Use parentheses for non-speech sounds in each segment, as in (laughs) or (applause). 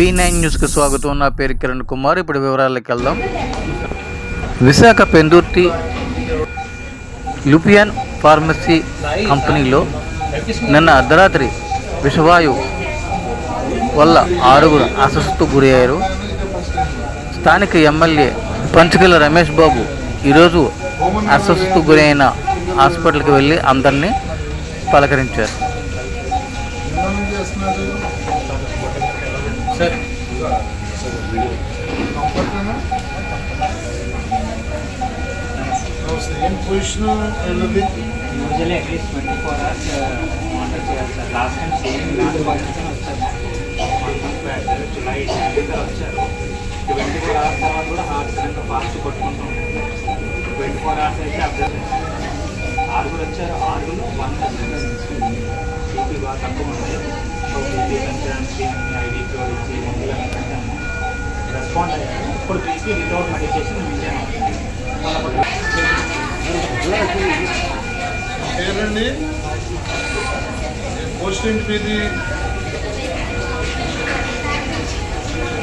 V nine న్యూస్కి స్వాగతం. నా పేరు కిరణ్ కుమార్. ఇప్పుడు వివరాలకు వెళ్దాం. విశాఖ పెందుర్తి లుపియన్ ఫార్మసీ కంపెనీలో నిన్న అర్ధరాత్రి విషవాయు వల్ల ఆరుగురు అస్వస్థకు గురయ్యారు. స్థానిక ఎమ్మెల్యే పంచకల రమేష్ బాబు ఈరోజు అస్వస్థకు గురైన హాస్పిటల్కి వెళ్ళి అందరినీ పలకరించారు. ఏమని చేస్తున్నారు కంఫర్టేనా సేమ్ పొజిషన్ వెళ్ళదు usually at least twenty four hours monitor చేయాలి సార్ లాస్ట్ టైం సేమ్ ఇలాంటి పరిస్థితి వచ్చారు one month back July tenth వచ్చారు ట్వంటీ ఫోర్ అవర్స్ తర్వాత కూడా హార్ట్ కనుక రెస్పాండ్ అయ్యారు ఇప్పుడు బీపీ వితౌట్ మెడికేషన్ మెయింటైన్ పేరండి పోస్ట్ ఏంటి మీది?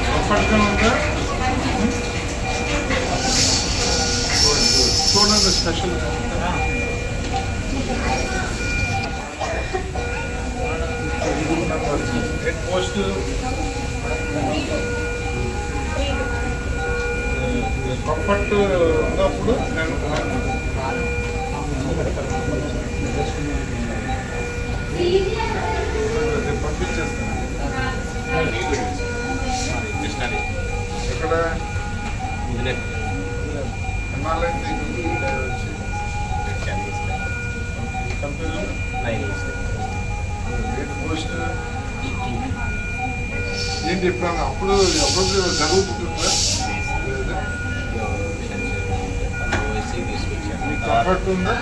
కంఫర్ట్గా ఉందా? చూడండి స్పెషల్. పోస్ట్. కంఫర్ట్ ఉన్నప్పుడు నేను పంపించేస్తాను. ఎక్కడ వచ్చి కంపెనీలో ఏంటి పోస్ట్. ఏంటి ఎప్పుడన్నా అప్పుడు అప్పుడు జరుగుతుంటుందా లేదా? మీకు కంఫర్ట్ ఉందా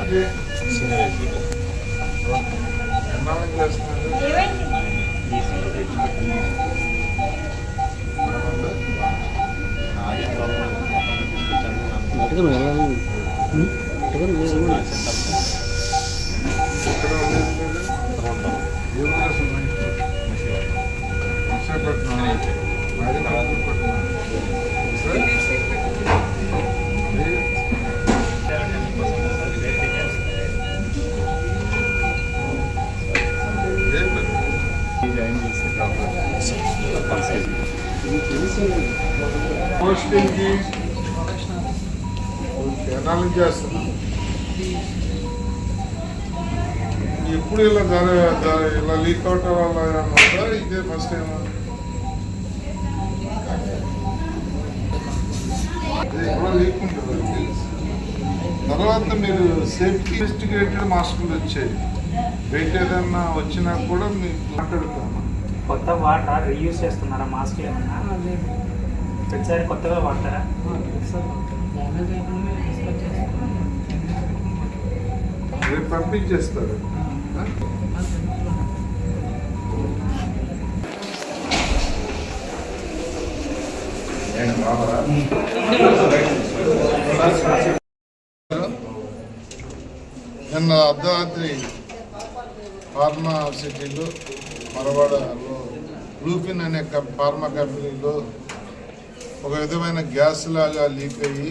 అంటే ఎన్నాళ్ళకి చేస్తున్నారు ఎక్కడ ఎన్నాళ్ళ నుంచి చేస్తున్నా ఎప్పుడు ఇలా జర జర- ఇలా లీక్ అవటం వల్ల ఏమన్నా ఉందా? ఇదే తర్వాత మీరు సేఫ్టీ ఇన్వెస్టిగేటెడ్ మాస్కులు వచ్చాయి. వెయిట్ ఏదన్నా వచ్చినా కూడా మీకు మాట్లాడతాము? కొత్త వాటర్ రీయూజ్ చేస్తున్నారా మాస్క్ ఏమన్నా? ప్రతిసారి కొత్తగా వాడతారా? రేపు పంపించేస్తారు. నిన్న అర్ధరాత్రి ఫార్మా సిటీలో మరవాడలో లూపిన్ అనే ఫార్మా కంపెనీలో ఒక విధమైన గ్యాస్ లాగా లీక్ అయ్యి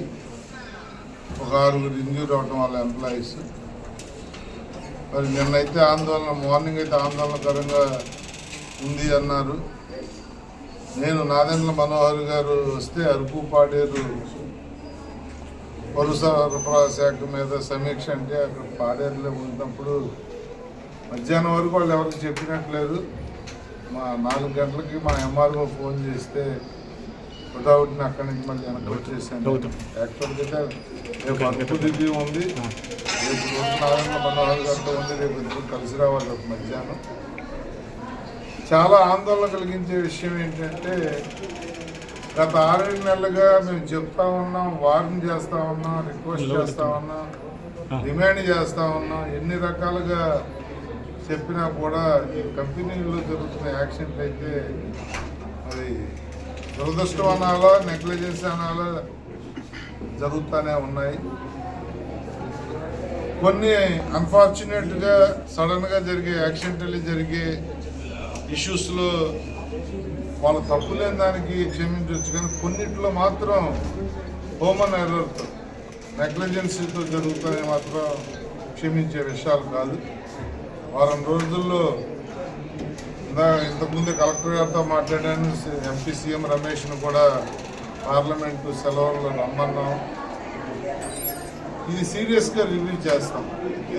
ఒక ఆరుగురు ఇంజూర్ అవడం వాళ్ళ ఎంప్లాయీస్. మరి నిన్నైతే ఆందోళన మార్నింగ్ అయితే ఆందోళనకరంగా ఉంది అన్నారు. నేను నాదెండ్ల మనోహర్ గారు వస్తే అరుపు పాడేరు పౌర సరఫరా శాఖ మీద సమీక్ష అంటే అక్కడ పాడేరులో ఉన్నప్పుడు మధ్యాహ్నం వరకు వాళ్ళు ఎవరికి చెప్పినట్లేదు. మా నాలుగు గంటలకి మా ఎంఆర్ఓ ఫోన్ చేస్తే వితౌట్ని అక్కడి నుంచి మళ్ళీ వెనక్కి వచ్చేసాను. యాక్చువల్గా రేపు అరకు రివ్యూ ఉంది. రేపు రోజు నారాయణ మనోహర్ గారితో ఉంది. రేపు ఇద్దరు కలిసి రావాలి రేపు మధ్యాహ్నం. చాలా ఆందోళన కలిగించే విషయం ఏంటంటే గత ఆరేడు నెలలుగా మేము చెప్తా ఉన్నాం వార్న్ చేస్తా ఉన్నాం రిక్వెస్ట్ చేస్తా ఉన్నాం డిమాండ్ చేస్తా ఉన్నాం ఎన్ని రకాలుగా చెప్పినా కూడా ఈ కంపెనీలో జరుగుతున్న యాక్సిడెంట్ అయితే అది దురదృష్టం అనాలా నెగ్లిజెన్స్ అనాలా జరుగుతూనే ఉన్నాయి. కొన్ని అన్ఫార్చునేట్గా సడన్గా జరిగే యాక్సిడెంటల్లీ జరిగే ఇష్యూస్లో వాళ్ళ తప్పు లేని దానికి క్షమించవచ్చు కానీ కొన్నిట్లో మాత్రం హోమన్ ఎర్రర్తో నెగ్లిజెన్సీతో జరుగుతాయి మాత్రం క్షమించే విషయాలు కాదు. వారం రోజుల్లో ఇందా ఇంతకుముందే కలెక్టర్ గారితో మాట్లాడాను ఎంపీ సీఎం రమేష్ను కూడా పార్లమెంటు సెలవుల్లో రమ్మన్నాం. ఇది సీరియస్గా రివ్యూ చేస్తాం.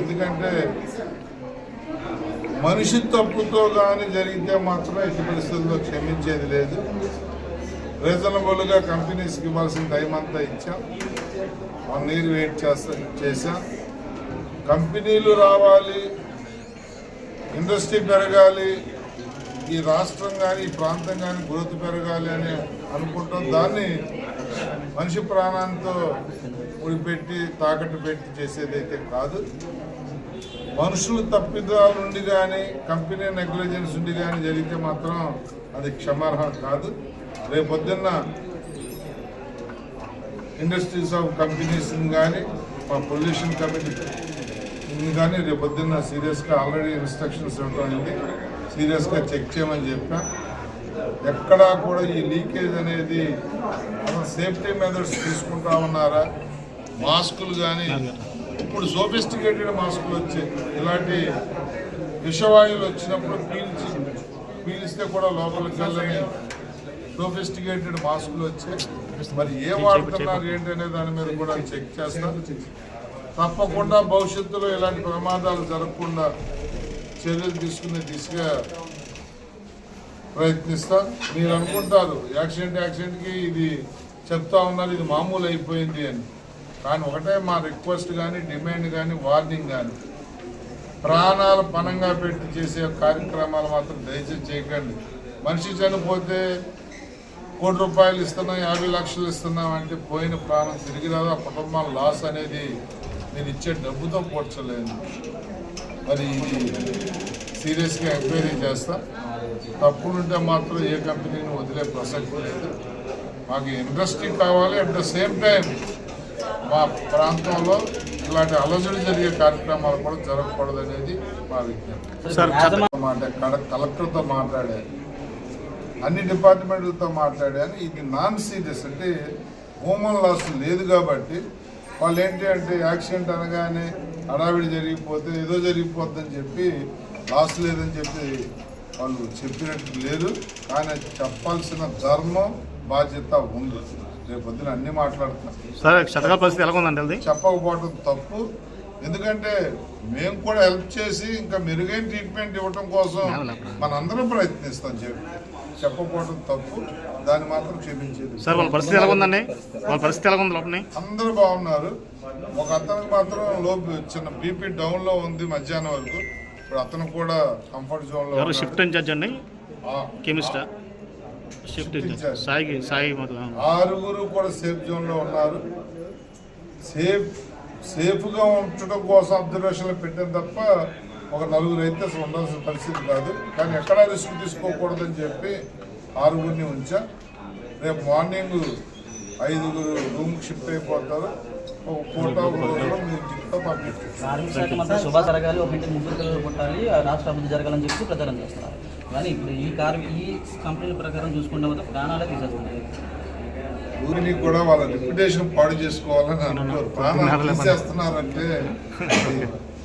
ఎందుకంటే మనిషి తప్పుతో కానీ జరిగితే మాత్రం ఇటు పరిస్థితుల్లో క్షమించేది లేదు. రీజనబుల్గా కంపెనీస్కి ఇవ్వాల్సిన టైం అంతా ఇచ్చాం. వన్ ఇయర్ వెయిట్ చేస్తా చేశాం. కంపెనీలు రావాలి ఇండస్ట్రీ పెరగాలి ఈ రాష్ట్రం కానీ ఈ ప్రాంతం కానీ గ్రోత్ పెరగాలి అని అనుకుంటాం. దాన్ని మనిషి ప్రాణాంతో ముడిపెట్టి తాకట్టు పెట్టి చేసేదైతే కాదు. మనుషులు తప్పిదాలు ఉండి కానీ కంపెనీ నెగ్లిజెన్స్ ఉండి కానీ జరిగితే మాత్రం అది క్షమార్హం కాదు. రేపొద్దున్న ఇండస్ట్రీస్ ఆఫ్ కంపెనీస్ కానీ మా పొల్యూషన్ కమిటీ కానీ రేపొద్దున్న సీరియస్గా ఆల్రెడీ ఇన్స్ట్రక్షన్స్ ఇవ్వడం అయింది సీరియస్గా చెక్ చేయమని చెప్పా. ఎక్కడా కూడా ఈ లీకేజ్ అనేది సేఫ్టీ మెథడ్స్ తీసుకుంటా ఉన్నారా? మాస్కులు కానీ ఇప్పుడు సోఫిస్టికేటెడ్ మాస్కులు వచ్చాయి ఇలాంటి విషవాయువులు వచ్చినప్పుడు పీల్చి పీలిస్తే కూడా లోపలికి వెళ్ళని సోఫిస్టికేటెడ్ మాస్కులు వచ్చాయి మరి ఏ వాడుతున్నారు ఏంటి అనే దాని మీద కూడా చెక్ చేస్తాం. తప్పకుండా భవిష్యత్తులో ఇలాంటి ప్రమాదాలు జరగకుండా చర్యలు తీసుకునే దిశగా ప్రయత్నిస్తాం. మీరు అనుకుంటారు యాక్సిడెంట్ యాక్సిడెంట్కి ఇది చెప్తా ఉన్నారు ఇది మామూలు అయిపోయింది అని. కానీ ఒకటే మా రిక్వెస్ట్ కానీ డిమాండ్ కానీ వార్నింగ్ కానీ ప్రాణాలు పణంగా పెట్టి చేసే కార్యక్రమాలు మాత్రం దయచేసి చేయకండి. మనిషి చనిపోతే కోటి రూపాయలు ఇస్తున్నాం యాభై లక్షలు ఇస్తున్నాం అంటే పోయిన ప్రాణం తిరిగి రాదు. ఆ కుటుంబం లాస్ అనేది నేను ఇచ్చే డబ్బుతో పోడ్చలేదు మరి ఇది సీరియస్గా ఎంక్వైరీ చేస్తా. తప్పులుంటే మాత్రం ఏ కంపెనీని వదిలే ప్రసక్తి లేదు. మాకు ఇండస్ట్రీ కావాలి. అట్ ద సేమ్ టైం మా ప్రాంతంలో ఇలాంటి అలజడి జరిగే కార్యక్రమాలు కూడా జరగకూడదు అనేది మా విజ్ఞప్తి కలెక్టర్తో మాట్లాడాను. అన్ని డిపార్ట్మెంట్లతో మాట్లాడాను. ఇది నాన్ సీరియస్ అంటే హ్యూమన్ లాస్ లేదు కాబట్టి వాళ్ళు ఏంటి అంటే యాక్సిడెంట్ అనగానే హడావిడి జరిగిపోతే ఏదో జరిగిపోద్దని చెప్పి లాస్ లేదని చెప్పి వాళ్ళు చెప్పినట్టు లేదు. కానీ చెప్పాల్సిన ధర్మం బాధ్యత ఉంది. రేపు పొద్దున అన్ని మాట్లాడుతున్నాం. సార్ శతకాల పరిస్థితి ఎలా ఉందండి చెప్పకపోవడం తప్పు. ఎందుకంటే మేము కూడా హెల్ప్ చేసి ఇంకా మెరుగైన ట్రీట్మెంట్ ఇవ్వటం కోసం మనందరం ప్రయత్నిస్తాం చెప్పి చెప్పకపోవడం తప్పు. దాన్ని మాత్రం క్షమించేది. సార్ వాళ్ళ పరిస్థితి ఎలా ఉందండి వాళ్ళ పరిస్థితి ఎలా ఉంది లోపల అందరూ బాగున్నారు. ఒక అతనికి మాత్రం లో చిన్న బీపీ డౌన్లో ఉంది మధ్యాహ్నం వరకు. ఇప్పుడు అతను కూడా కంఫర్ట్ జోన్లో ఎవరు? ఉన్నాడు. షిఫ్ట్ ఇన్ఛార్జ్ అండి? కెమిస్టా షిఫ్ట్ సాయి సాయి ఆరుగురు కూడా సేఫ్ జోన్లో ఉన్నారు. సేఫ్ సేఫ్గా ఉంచడం కోసం అబ్జర్వేషన్లు పెట్టాం తప్ప ఒక నలుగురు అయితే అసలు ఉండాల్సిన పరిస్థితి కాదు. కానీ ఎక్కడా రిస్క్ తీసుకోకూడదని చెప్పి ఆరుగురిని ఉంచా. రేపు మార్నింగ్ ఐదుగురు రూమ్ షిఫ్ట్ అయిపోతారు. కార్మిక శాఖ మంత్రి శుభా జరగాలి ఒక ఇంటికి ముగ్గురు పిల్లలు కొట్టాలి ఆ రాష్ట్ర అభివృద్ధి జరగాలని చెప్పి ప్రచారం చేస్తున్నారు. కానీ ఇప్పుడు ఈ కార్ ఈ కంపెనీల ప్రకారం చూసుకుంటే మాత్రం ప్రాణాలే తీసేస్తున్నాయి ఊరిని కూడా వాళ్ళ రిప్యుటేషన్ పాడు చేసుకోవాలని అంటున్నారు. ప్రాణాలు తీసేస్తున్నారంటే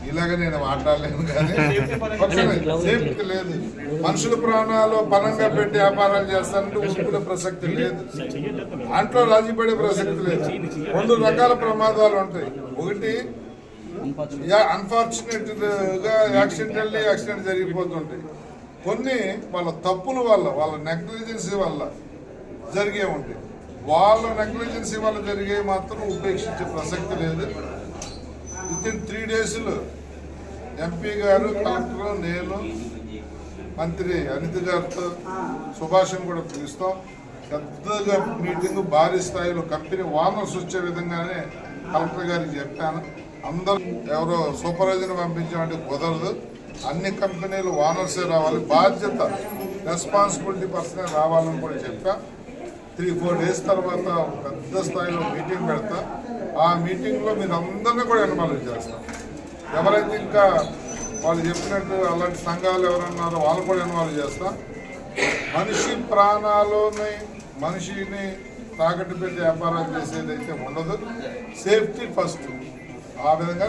ఇలాగ నేను మాట్లాడలేను కానీ. (laughs) సేఫ్టీ లేదు. మనుషుల ప్రాణాలు పనంగా పెట్టి వ్యాపారాలు చేస్తారంటే ఊరుకునే ప్రసక్తి లేదు. దాంట్లో రాజీ పడే ప్రసక్తి లేదు. రెండు రకాల ప్రమాదాలు ఉంటాయి. ఒకటి అన్ఫార్చునేట్గా యాక్సిడెంటల్లీ యాక్సిడెంట్ జరిగిపోతుంటాయి. కొన్ని వాళ్ళ తప్పుల వల్ల వాళ్ళ నెగ్లిజెన్సీ వల్ల జరిగే ఉంటాయి. వాళ్ళ నెగ్లిజెన్సీ వల్ల జరిగే మాత్రం ఉపేక్షించే ప్రసక్తి లేదు. విత్ ఇన్ త్రీ డేస్లో ఎంపీ గారు కలెక్టర్ నేను మంత్రి అనిత గారితో సుభాషం కూడా పిలుస్తాం. పెద్దగా మీటింగ్ భారీ స్థాయిలో కంపెనీ ఓనర్స్ వచ్చే విధంగానే కలెక్టర్ గారికి చెప్పాను. అందరూ ఎవరో సూపర్వైజర్ పంపించామంటే కుదరదు. అన్ని కంపెనీలు ఓనర్సే రావాలి. బాధ్యత రెస్పాన్సిబిలిటీ పర్సనే రావాలని కూడా చెప్పా. త్రీ ఫోర్ డేస్ తర్వాత ఒక పెద్ద స్థాయిలో మీటింగ్ పెడతా. ఆ మీటింగ్లో మీరు అందరినీ కూడా ఇన్వాల్వ్ చేస్తాం. ఎవరైతే ఇంకా వాళ్ళు చెప్పినట్టు అలాంటి సంఘాలు ఎవరన్నారో వాళ్ళు కూడా ఇన్వాల్వ్ చేస్తాం. మనిషి ప్రాణాలని మనిషిని తాకట్టు పెట్టి వ్యాపారాలు అయితే ఉండదు. Safety first. ఆ విధంగా